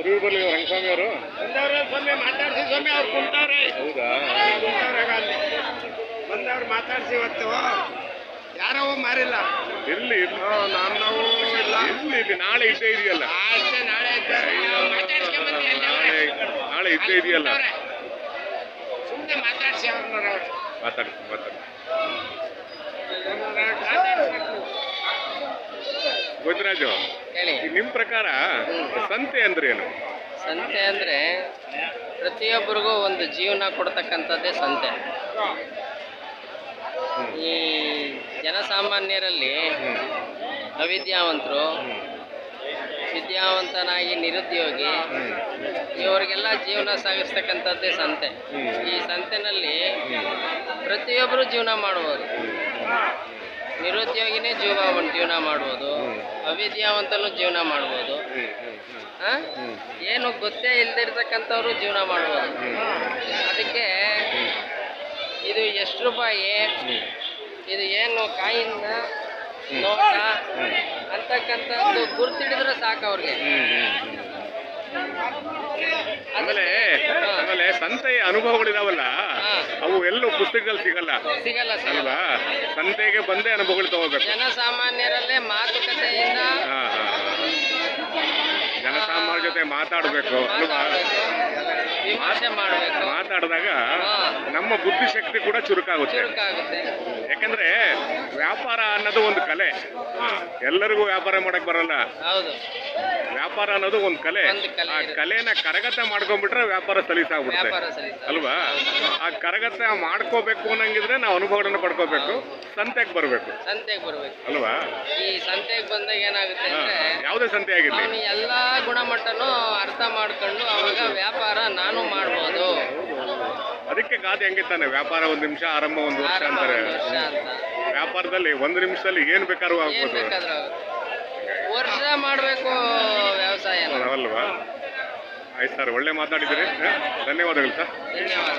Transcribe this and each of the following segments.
ಅವ್ರ ಇವ್ರು ಬರ್ಲಿ ರಂಗಸ್ವಾಮಿ ಅವರು? ಬಂದವ್ರ ಸ್ವಾಮಿ ಮಾತಾಡ್ಸಿ ಸ್ವಾಮಿ ಅವ್ರು ಕುಂತಾರೆ. ಹೌದಾ? ಕುಂತವ್ರಾಗ ಅಲ್ಲಿ ಬಂದವ್ರು ಮಾತಾಡ್ಸಿ ಇವತ್ತು. ಯಾರೋ ಮಾರಿಲ್ಲ. ಇರ್ಲಿ ಇರ್ಲಿ. ನಾನು ನಾವು ಇಲ್ಲ. ಇರ್ಲಿ ಇಲ್ಲಿ ನಾಳೆ ಇದ್ದೇ ಇದೆಯಲ್ಲ. ಅಷ್ಟೇ ನಾಳೆ ಮಾತಾಡ್ಸ್ಕೊಂಬಂದಿ ನಾಳೆ ನಾಳೆ ಇದ್ದೇ ಇದೆಯಲ್ಲ. ಸುಮ್ಮನೆ ಮಾತಾಡ್ಸಿ ಅವ್ರನ್ನ ಮಾತಾಡಿ ಮಾತಾಡಿ ಗೋವಿಂದರಾಜು ಹೇಳಿ. ನಿಮ್ಮ ಪ್ರಕಾರ ಸಂತೆ ಅಂದ್ರೆ ಏನು? ಸಂತೆ ಅಂದರೆ ಪ್ರತಿಯೊಬ್ಬರಿಗೂ ಒಂದು ಜೀವನ ಕೊಡ್ತಕ್ಕಂಥದ್ದೇ ಸಂತೆ. ಈ ಜನಸಾಮಾನ್ಯರಲ್ಲಿ ಅವಿದ್ಯಾವಂತರು ವಿದ್ಯಾವಂತನಾಗಿ ನಿರುದ್ಯೋಗಿ ಇವರಿಗೆಲ್ಲ ಜೀವನ ಸಾಗಿಸ್ತಕ್ಕಂಥದ್ದೇ ಸಂತೆ. ಈ ಸಂತೆನಲ್ಲಿ ಪ್ರತಿಯೊಬ್ಬರು ಜೀವನ ಮಾಡ್ಬೋದು ನಿರುದ್ಯೋಗಿನೇ ಜೀವ ಜೀವನ ಮಾಡ್ಬೋದು ಅವಿದ್ಯಾವಂತನೂ ಜೀವನ ಮಾಡ್ಬೋದು. ಏನು ಗೊತ್ತೇ ಇಲ್ದಿರ್ತಕ್ಕಂಥವ್ರು ಜೀವನ ಮಾಡ್ಬೋದು. ಅದಕ್ಕೆ ಇದು ಎಷ್ಟು ರೂಪಾಯಿ? ಇದು ಏನು ಕಾಯಿನ ನೋಟ ಅಂತಕ್ಕಂಥದ್ದು ಗುರ್ತಿಡಿದ್ರೆ ಸಾಕು ಅವ್ರಿಗೆ. ಆಮೇಲೆ ಆಮೇಲೆ ಸಂತೆಯ ಅನುಭವಗಳಿದಾವಲ್ಲ. ಅವು ಎಲ್ಲೂ ಪುಸ್ತಕದಲ್ಲಿ ಸಿಗಲ್ಲ. ಸಿಗಲ್ಲ ಸರ್. ಅಲ್ವಾ? ಸಂತೆಗೆ ಬಂದೇ ಅನುಭವಗಳು ತಗೋಬೇಕು. ಜನಸಾಮಾನ್ಯರಲ್ಲೇ ಮಾತುಕತೆಯಿಂದ ಹಾ ಜನಸಾಮಾನ್ಯರ ಜೊತೆ ಮಾತಾಡಬೇಕು. ಅಲ್ವಾ? ಮಾತಾಡಿದಾಗ. ನಮ್ಮ ಬುದ್ಧಿಶಕ್ತಿ ಕೂಡ ಚುರುಕಾಗುತ್ತೆ. ಯಾಕಂದ್ರೆ ವ್ಯಾಪಾರ ಅನ್ನೋದು ಒಂದು ಕಲೆ. ಎಲ್ಲರಿಗೂ ವ್ಯಾಪಾರ ಮಾಡಕ್ ಬರಲ್ಲ. ವ್ಯಾಪಾರ ಅನ್ನೋದು ಒಂದು ಕಲೆ. ಆ. ಕಲೆನ ಕರಗತ ಮಾಡ್ಕೊಂಡ್ಬಿಟ್ರೆ ವ್ಯಾಪಾರ ಸಲೀಸಾಗ್ಬಿಡುತ್ತೆ. ಆಗ್ಬಿಡುತ್ತೆ ಅಲ್ವಾ? ಆ ಕರಗತ ಮಾಡ್ಕೋಬೇಕು ಅನ್ನಂಗಿದ್ರೆ ನಾವು ಅನುಭವಗಳನ್ನ ಪಡ್ಕೋಬೇಕು. ಸಂತೆಗೆ ಬರಬೇಕು. ಸಂತೆಗೆ ಬರಬೇಕು. ಅಲ್ವಾ? ಈ ಸಂತೆಗೆ ಬಂದಾಗ ಏನಾಗುತ್ತೆ ಯಾವುದೇ ಸಂತೆ ಆಗಿರ್ಲಿ. ಎಲ್ಲಾ ಗುಣಮಟ್ಟನು ಗುಣಮಟ್ಟನೂ ಅರ್ಥ ಮಾಡ್ಕೊಂಡು ಅವಾಗ ವ್ಯಾಪಾರ ನಾನು ಮಾಡ್ಬೋದು. ಅದಕ್ಕೆ ಗಾದೆ ತಾನೆ ವ್ಯಾಪಾರ ಒಂದು ನಿಮಿಷ ಆರಂಭ ಒಂದು ವರ್ಷ ಆರಂಭ ಅಂತಾರೆ. ಒಂದು ವರ್ಷ ಅಂತ. ವ್ಯಾಪಾರದಲ್ಲಿ ಒಂದು ನಿಮಿಷದಲ್ಲಿ ಏನು ಬೇಕಾದ್ರೂ ಏನ್ ಆಗ್ಬೋದು. ಬೇಕಾದ್ರೂ ಆಗುತ್ತೆ. ವರ್ಷ ಮಾಡಬೇಕು ವ್ಯವಸಾಯನ ಅಲ್ವಾ ಆಯ್ತು ಸರ್ ಒಳ್ಳೆ ಮಾತಾಡಿದ್ದೀರಿ. ಹ? ಧನ್ಯವಾದಗಳು ಸರ್. ಧನ್ಯವಾದ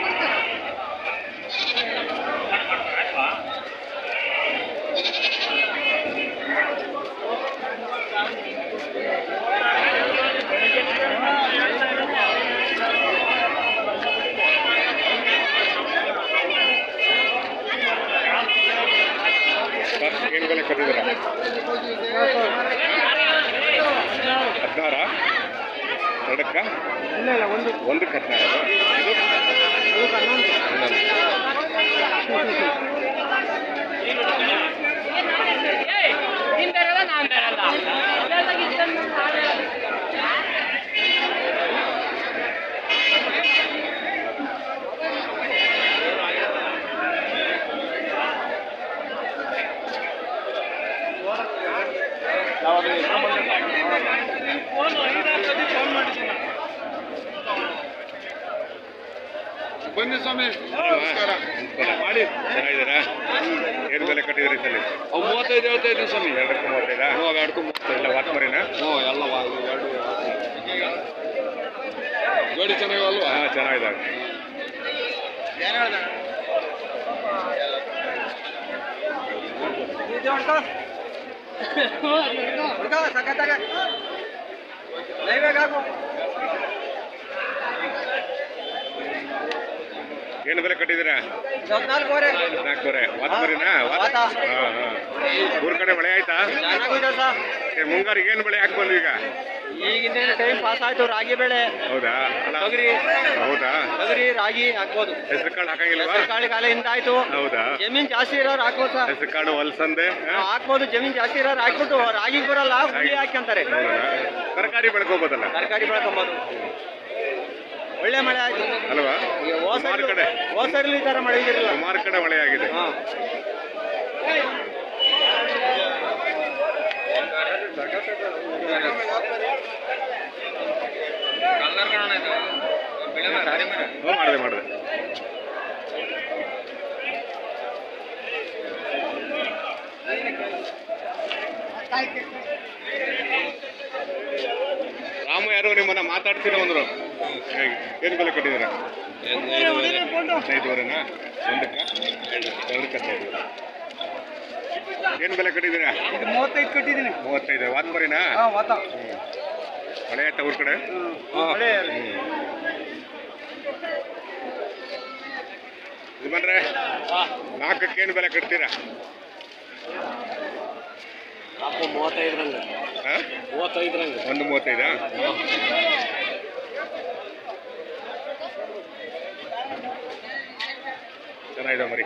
ಕಟ್ಟಿದ್ದೀರಾ ಹದಿನಾರ? ಎರಡಕ್ಕ? ಒಂದಕ್ಕೆ ಹದಿನಾರು. ಹನ್ನೊಂದು ಬನ್ನಿ ಸ್ವಾಮಿ ನಮಸ್ಕಾರ. ಮಾಡಿ. ಚೆನ್ನಾಗಿದ್ದೀರಾ? ಏನು ಬೆಲೆ ಕಟ್ಟಿದ್ರಿ ಸಲ? ಅವು ಮೂವತ್ತೈದು ಹೇಳ್ತಾ ಇದ್ದೀನಿ ಸ್ವಾಮಿ. ಎರಡಕ್ಕೆ ಮೂವತ್ತೈದಾ? ಹ್ಞೂ ಎರಡಕ್ಕೂ ಮೂವತ್ತೈದು. ಎಲ್ಲ ವಾತ್ಮರಿನಾ ಹ್ಞೂ ಎಲ್ಲ ಎರಡು ಜೋಡಿ ಚೆನ್ನಾಗಿವಲ್ವಾ ಹಾಂ ಚೆನ್ನಾಗಿದ್ದಾವೆ ಏನು ಬೆಲೆ ಕಟ್ಟಿದ್ದೀರಾ? ನಾಲ್ಕೂವರೆ ಊರ್ ಕಡೆ ಮಳೆ ಆಯ್ತಾ? ಮುಂಗಾರಿಗೆ ಏನು ಬೆಳೆ ಹಾಕ್ಬಂದ್ವಿ ಈಗ? ಈಗಿನ ಟೈಮ್ ಪಾಸ್ ಆಯ್ತು ರಾಗಿ ಬೆಳೆ. ಹೌದಾ? ಹೌದಾ? ತೊಗರಿ ರಾಗಿ ಹಾಕ್ಬೋದು. ಹೆಸರು ಕಾಳು ಹಾಕಿಲ್ಲ ಹೆಸರು ಕಾಳು ಕಾಲ ಹಿಂದಾಯ್ತು. ಹೌದಾ? ಜಮೀನ್ ಜಾಸ್ತಿ ಇರೋರು ಹಾಕ್ಬೋದು ಸರ್. ಹೆಸರು ಕಾಳು ಹೊಲ್ಸಂದೆ ಹಾಕ್ಬೋದು. ಜಮೀನ್ ಜಾಸ್ತಿ ಇರೋರು ಹಾಕ್ಬಿಟ್ಟು ರಾಗಿ ಬರಲ್ಲ ಹುಳಿ ಹಾಕ್ಯಂತಾರೆ ಅಂತಾರೆ. ತರಕಾರಿ ಬೆಳ್ಕೋಬೋದಲ್ಲ ತರಕಾರಿ ಬೆಳ್ಕೊಬೋದು ಒಳ್ಳೆ ಮಳೆ ಆಯ್ತು. ಅಲ್ವಾ? ಸುಮಾರು ಕಡೆ. ಹೋಸರ್ಲಿ ಈ ತರ ಮಳೆ ಇದಿರಲ್ಲ ಸುಮಾರು ಕಡೆ ಮಳೆ ಆಗಿದೆ. ಹಾಂ. ರಾಮ ಯಾರೋ ನಿಮ್ಮನ್ನ ಮಾತಾಡ್ತೀರ ಅಂದ್ರು? ಏನು ಬೆಲೆ ಕಟ್ಟಿದ್ದೀರಾ? ಏನ್ ಒಂದಕ್ಕ? ಎರಡಕ್ಕೆ ಹದಿನೈದು ಏನು ಬೆಲೆ ಕಟ್ಟಿದ್ದೀರಾ? ಮೂವತ್ತೈದು ಕಟ್ಟಿದ್ದೀನಿ. ಮೂವತ್ತೈದು. ವಾತ್ಮರಿನಾ ಮಳೆ ಆಯ್ತಾ ಊರ್ ಕಡೆ? ಇದು ಯಜಮಾನ್ರೆ ನಾಲ್ಕಕ್ಕೆ ಏನು ಬೆಲೆ ಕಟ್ತೀರಾ? ಒಂದು ಮೂವತ್ತೈದಾ? ಚೆನ್ನಾಗಿದೆ ಮರಿ.